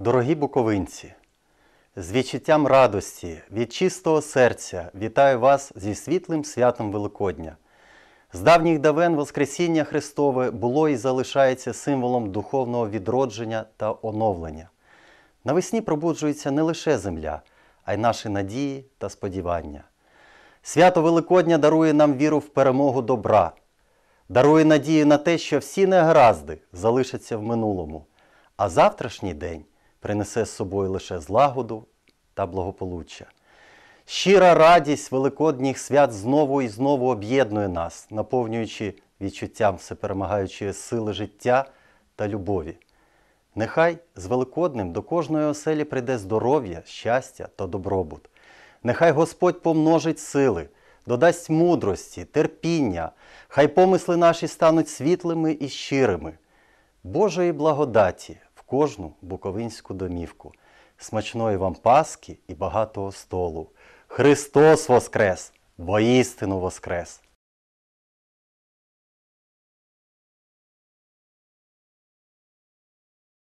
Дорогі буковинці, з відчуттям радості від чистого серця вітаю вас зі світлим святом Великодня. З давніх давен Воскресіння Христове було і залишається символом духовного відродження та оновлення. Навесні пробуджується не лише земля, а й наші надії та сподівання. Свято Великодня дарує нам віру в перемогу добра, дарує надію на те, що всі негаразди залишаться в минулому, а завтрашній день принесе з собою лише злагоду та благополуччя. Щира радість великодніх свят знову і знову об'єднує нас, наповнюючи відчуттям всеперемагаючої сили життя та любові. Нехай з Великодним до кожної оселі прийде здоров'я, щастя та добробут. Нехай Господь помножить сили, додасть мудрості, терпіння, хай помисли наші стануть світлими і щирими. Божої благодаті кожну буковинську домівку, смачної вам Пасхи і багатого столу. Христос Воскрес! Воістину Воскрес!